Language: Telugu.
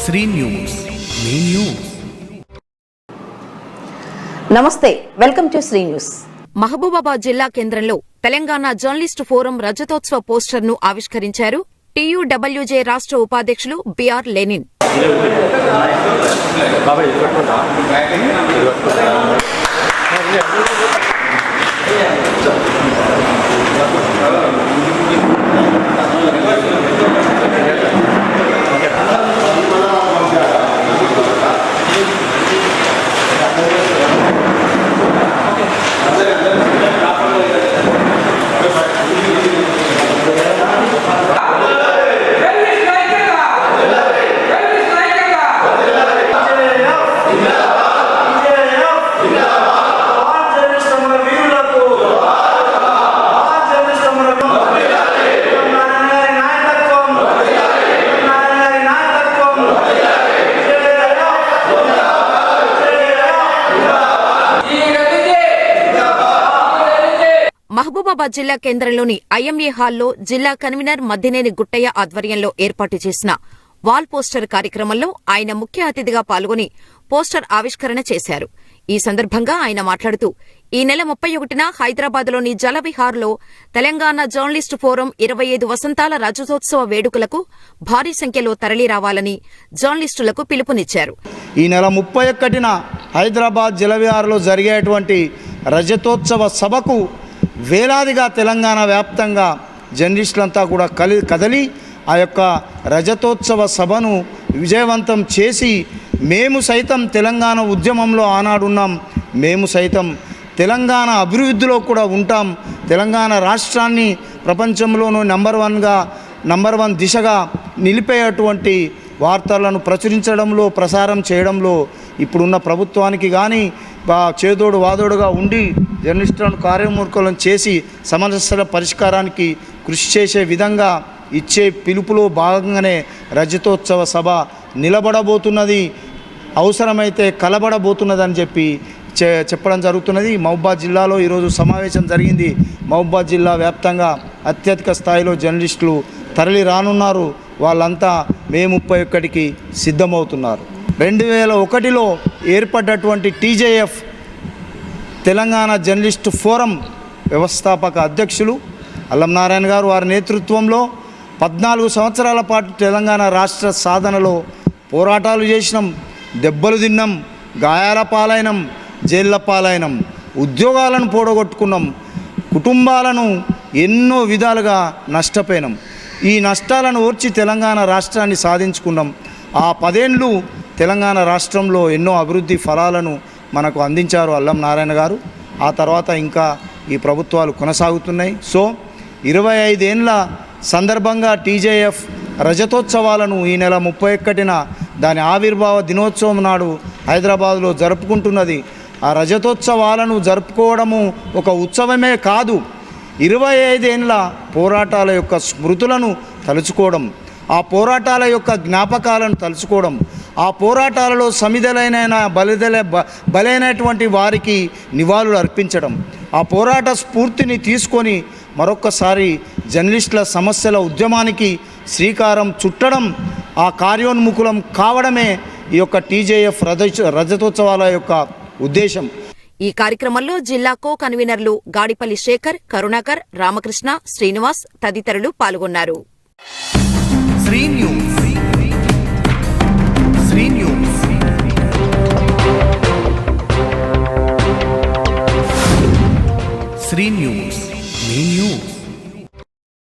శ్రీ న్యూస్. మీ న్యూస్. నమస్తే welcome to Sri news. Mahabubabad జిల్లా కేంద్రంలో తెలంగాణ జర్నలిస్టు ఫోరం రజతోత్సవ పోస్టర్ను ఆవిష్కరించారు టీయూడబ్ల్యూజే రాష్ట్ర ఉపాధ్యక్షులు బిఆర్ లెనిన్. మహబూబాబాద్ జిల్లా కేంద్రంలోని ఐఎంఏ హాల్లో జిల్లా కన్వీనర్ మద్దినేని గుట్టయ్య ఆధ్వర్యంలో ఏర్పాటు చేసిన వాల్ పోస్టర్ కార్యక్రమంలో ఆయన ముఖ్య అతిథిగా పాల్గొని పోస్టర్ ఆవిష్కరణ చేశారు. ఈ సందర్భంగా ఆయన మాట్లాడుతూ ఈ నెల ముప్పై ఒకటిన హైదరాబాద్లోని జలవిహార్లో తెలంగాణ జర్నలిస్టు ఫోరం ఇరవై ఐదు వసంతాల రజతోత్సవ వేడుకలకు భారీ సంఖ్యలో తరలిరావాలని జర్నలిస్టులకు పిలుపునిచ్చారు. ఈ నెల ముప్పై ఒక్కటిన హైదరాబాద్ జలవిహార్లో జరిగేటువంటి రజతోత్సవ సభకు వేలాదిగా తెలంగాణ వ్యాప్తంగా జర్నలిస్టులంతా కూడా కలి కదలి ఆ యొక్క రజతోత్సవ సభను విజయవంతం చేసి మేము సైతం తెలంగాణ ఉద్యమంలో ఆనాడున్నాం మేము సైతం తెలంగాణ అభివృద్ధిలో కూడా ఉంటాం తెలంగాణ రాష్ట్రాన్ని ప్రపంచంలోనూ నెంబర్ వన్గా నంబర్ వన్ దిశగా నిలిపేటువంటి వార్తలను ప్రచురించడంలో ప్రసారం చేయడంలో ఇప్పుడున్న ప్రభుత్వానికి కానీ చేదోడు వాదోడుగా ఉండి జర్నలిస్టులను కార్యమూర్ఖులను చేసి సమస్యల పరిష్కారానికి కృషి చేసే విధంగా ఇచ్చే పిలుపులో భాగంగానే రజతోత్సవ సభ నిలబడబోతున్నది. అవసరమైతే కలబడబోతున్నదని చెప్పి చె చెప్పడం జరుగుతున్నది. మహబాద్ జిల్లాలో ఈరోజు సమావేశం జరిగింది. మహబాద్ జిల్లా వ్యాప్తంగా అత్యధిక స్థాయిలో జర్నలిస్టులు తరలి రానున్నారు. వాళ్ళంతా మే ముప్పై ఒక్కటికి సిద్ధమవుతున్నారు. రెండు వేల ఒకటిలో ఏర్పడ్డటువంటి టీజేఎఫ్ తెలంగాణ జర్నలిస్ట్ ఫోరం వ్యవస్థాపక అధ్యక్షులు అల్లం నారాయణ గారు వారి నేతృత్వంలో పద్నాలుగు సంవత్సరాల పాటు తెలంగాణ రాష్ట్ర సాధనలో పోరాటాలు చేసినాం దెబ్బలు తిన్నాం గాయాల పాలైనం జైళ్ళ పాలైనం ఉద్యోగాలను పోడగొట్టుకున్నాం కుటుంబాలను ఎన్నో విధాలుగా నష్టపోయినాం. ఈ నష్టాలను ఓర్చి తెలంగాణ రాష్ట్రాన్ని సాధించుకున్నాం. ఆ పదేండ్లు తెలంగాణ రాష్ట్రంలో ఎన్నో అభివృద్ధి ఫలాలను మనకు అందించారు అల్లం నారాయణ గారు. ఆ తర్వాత ఇంకా ఈ ప్రభుత్వాలు కొనసాగుతున్నాయి. సో ఇరవై ఐదేండ్ల సందర్భంగా టీజేఎఫ్ రజతోత్సవాలను ఈ నెల ముప్పై ఒక్కటిన దాని ఆవిర్భావ దినోత్సవం నాడు హైదరాబాదులో జరుపుకుంటున్నది. ఆ రజతోత్సవాలను జరుపుకోవడము ఒక ఉత్సవమే కాదు ఇరవై ఐదేండ్ల పోరాటాల యొక్క స్మృతులను తలుచుకోవడం ఆ పోరాటాల యొక్క జ్ఞాపకాలను తలుచుకోవడం ఆ పోరాటాలలో సమిధలైన బలిదల బ- బలైనటువంటి వారికి నివాళులు అర్పించడం. ఆ పోరాట స్ఫూర్తిని తీసుకొని మరొక్కసారి జర్నలిస్టుల సమస్యల ఉద్యమానికి శ్రీకారం చుట్టడం ఆ కార్యోన్ముఖులం కావడమే ఈ యొక్క టీజేఎఫ్ రజ రజతోత్సవాల యొక్క ఉద్దేశం. ఈ కార్యక్రమంలో జిల్లా కో కన్వీనర్లు గాడిపల్లి శేఖర్ కరుణాకర్ రామకృష్ణ శ్రీనివాస్ తదితరులు పాల్గొన్నారు. శ్రీ న్యూస్. శ్రీ న్యూస్ మీ న్యూస్